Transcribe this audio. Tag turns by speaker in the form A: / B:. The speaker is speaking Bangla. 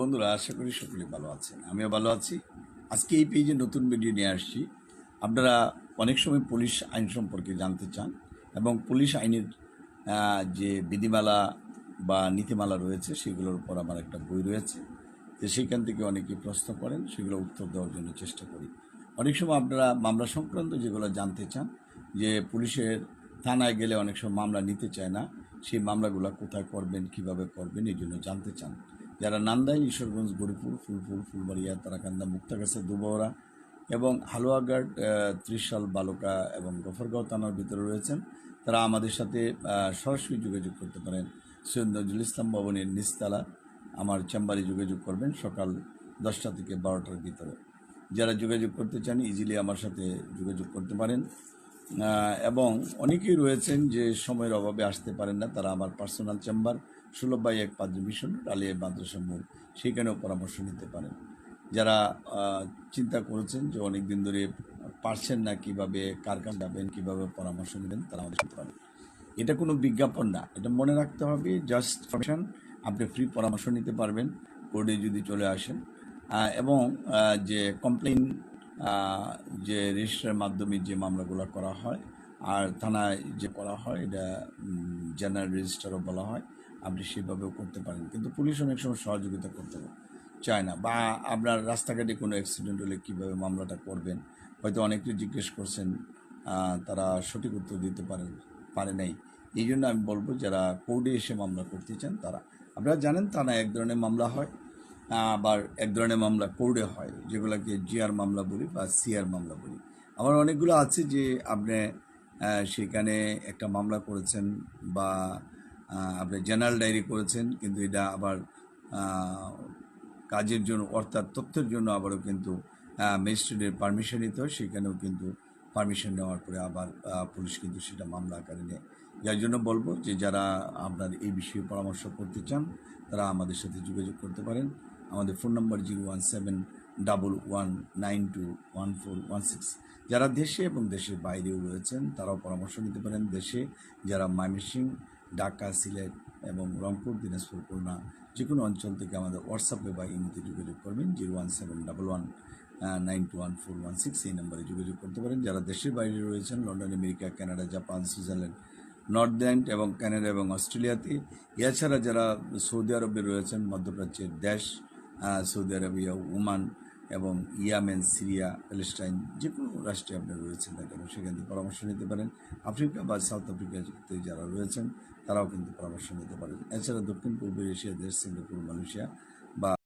A: বন্ধুরা, আশা করি সকলে ভালো আছেন। আমিও ভালো আছি। আজকে এই পেজে নতুন ভিডিও নিয়ে আসছি। আপনারা অনেক সময় পুলিশ আইন সম্পর্কে জানতে চান এবং পুলিশ আইনের যে বিধিমালা বা নীতিমালা রয়েছে, সেগুলোর উপর আমার একটা বই রয়েছে। তো সেইখান থেকে অনেকে প্রশ্ন করেন, সেগুলো উত্তর দেওয়ার জন্য চেষ্টা করি। অনেক সময় আপনারা মামলা সংক্রান্ত যেগুলো জানতে চান, যে পুলিশের থানায় গেলে অনেক সময় মামলা নিতে চায় না, সেই মামলাগুলো কোথায় করবেন, কীভাবে করবেন, এই জন্য জানতে চান। যারা নান্দাইল, ঈশ্বরগঞ্জ, গরিপুর, ফুলপুর, ফুলবাড়িয়া, তারাকান্দা মুক্তাগাছা দুবহরা এবং হালুয়াঘাট ত্রিশাল, বালুকা এবং গফরগাঁও থানার ভিতরে রয়েছেন, তারা আমাদের সাথে সরাসরি যোগাযোগ করতে পারেন। সৈয়দ নজরুল ইসলাম ভবনের নিচতলা আমার চেম্বারে যোগাযোগ করবেন সকাল দশটা থেকে বারোটার ভিতরে। যারা যোগাযোগ করতে চান ইজিলি আমার সাথে যোগাযোগ করতে পারেন। এবং অনেকেই রয়েছেন যে সময়ের অভাবে আসতে পারেন না। তারা আমার পার্সোনাল চেম্বার ষোলো বাই এক পাদ্র মিশন আলিয়া মাদ্রাসা মোড় সেইখানেও পরামর্শ নিতে পারেন। যারা চিন্তা করেছেন যে অনেক দিন ধরে পারছেন না কীভাবে কার কার যাবেন কীভাবে পরামর্শ নেবেন, তারা আমাদের পারেন। এটা কোনো বিজ্ঞাপন না। এটা মনে রাখতে হবে জাস্ট ফাংশন আপনি ফ্রি পরামর্শ নিতে পারবেন কোর্টে যদি চলে আসেন। এবং যে কমপ্লেন যে রেজিস্ট্রারের মাধ্যমে যে মামলাগুলো করা হয়, আর থানায় যে করা হয়, এটা জেনারেল রেজিস্টারও বলা হয়, আপনি সেভাবেও করতে পারেন। কিন্তু পুলিশ অনেক সময় সহযোগিতা করতে চায় না, বা আপনার রাস্তাঘাটে কোনো অ্যাক্সিডেন্ট হলে কীভাবে মামলাটা করবেন? হয়তো অনেকে জিজ্ঞেস করছেন তারা সঠিক উত্তর দিতে পারেন, পারে নাই। এই জন্য আমি বলব, যারা কোর্টে এসে মামলা করতে চান, তারা, আপনারা জানেন থানায় এক ধরনের মামলা হয় আবার এক ধরনের মামলা কোর্টে হয়, যেগুলোকে জিআর মামলা বলি বা সিআর মামলা বলি। আমার অনেকগুলো আছে যে আপনি সেখানে একটা মামলা করেছেন বা আপনি জেনারেল ডায়েরি করেছেন, কিন্তু এটা আবার কাজের জন্য অর্থাৎ তথ্যের জন্য আবারও কিন্তু ম্যাজিস্ট্রেটের পারমিশন নিতে হয়, সেখানেও কিন্তু পারমিশন নেওয়ার পরে আবার পুলিশ কিন্তু সেটা মামলা আকারে নেয়। যার জন্য বলব যে যারা আপনার এই বিষয়ে পরামর্শ করতে চান, তারা আমাদের সাথে যোগাযোগ করতে পারেন। আমাদের phone number zero one seven double one nine two one four one six. যারা দেশে এবং দেশের বাইরেও রয়েছেন, তারাও পরামর্শ নিতে পারেন। দেশে যারা ময়মনসিংহ, ঢাকা, সিলেট এবং রংপুর, দিনাজপুর, খুলনা যে কোনো অঞ্চল থেকে আমাদের হোয়াটসঅ্যাপে বা ইমেতে যোগাযোগ করবেন, zero one seven double one nine two one four one six এই নম্বরে যোগাযোগ করতে পারেন। যারা দেশের বাইরে রয়েছেন, London, America, Canada, Japan, Switzerland Northland এবং কানাডা এবং অস্ট্রেলিয়াতে, এছাড়া যারা সৌদি আরবে রয়েছেন, মধ্যপ্রাচ্যের দেশ সৌদি আরবিয়া, ওমান এবং ইয়ামেন, সিরিয়া, প্যালেস্টাইন যে কোনো রাষ্ট্রে আপনি রয়েছেন না কেন, সেখান থেকে পরামর্শ নিতে পারেন। আফ্রিকা বা সাউথ আফ্রিকাতে যারা রয়েছেন, তারাও কিন্তু পরামর্শ নিতে পারেন। এছাড়া দক্ষিণ পূর্ব এশিয়া, দেশ সিঙ্গাপুর, মালয়েশিয়া বা